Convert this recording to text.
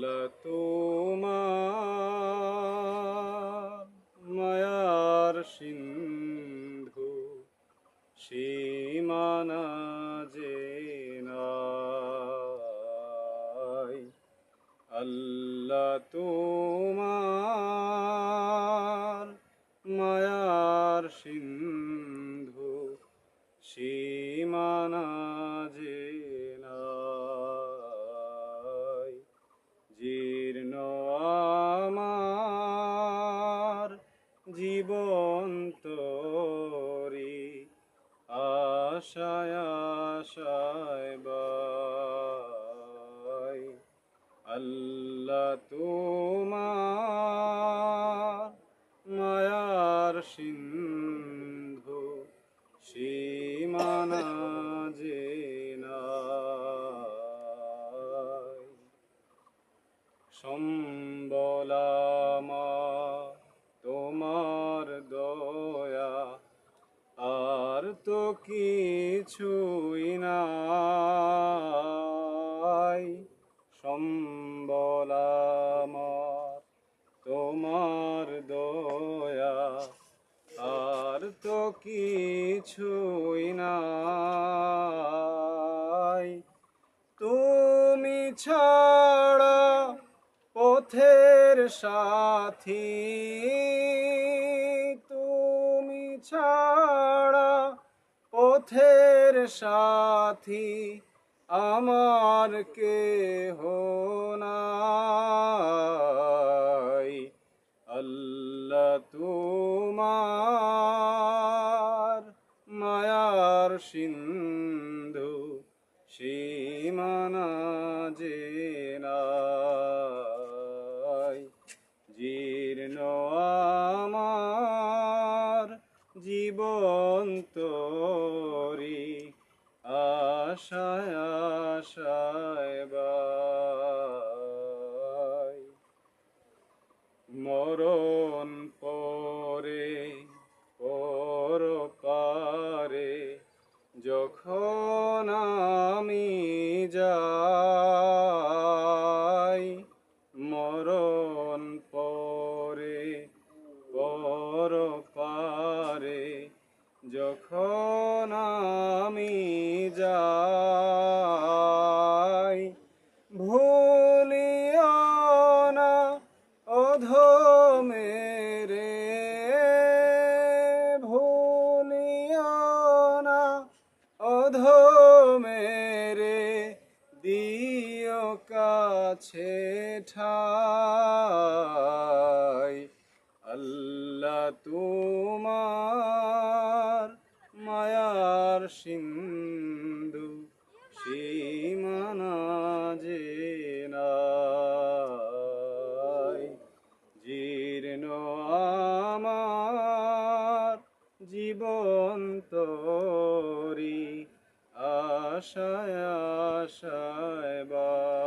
আল্লাহ তোমার মায়ার সিন্ধু সীমানা যে আল্লাহ তোমার মায়ার সিন্ধু সীমানা জীবন তরি আশায় আশায় বাই। আল্লাহ তোমার মায়ার সিন্ধু সীমানা যে নাই। আর তো কিছুই নাই। সম্বলামার তোমার দয়া, আর তো কিছুই নাই। তুমি ছাড়া পথের সাথী, তুমি ছাড়া পথের সাথী আমার কেহ নাই। আল্লাহ তোমার মায়ার সিন্ধু সীমানা যে জীর্ণ আমার জীবন যাই, মরণ পরে, পর পারে, যখন আমি যাই, ভুলিও না অধমেরে ভুলিও না অধমেরে দিও কাছে ঠাই। আল্লাহ তোমার মায়ার সিন্ধু, সীমানা যে জীর্ণ আমার জীবন তরি, আশায় আশায় বা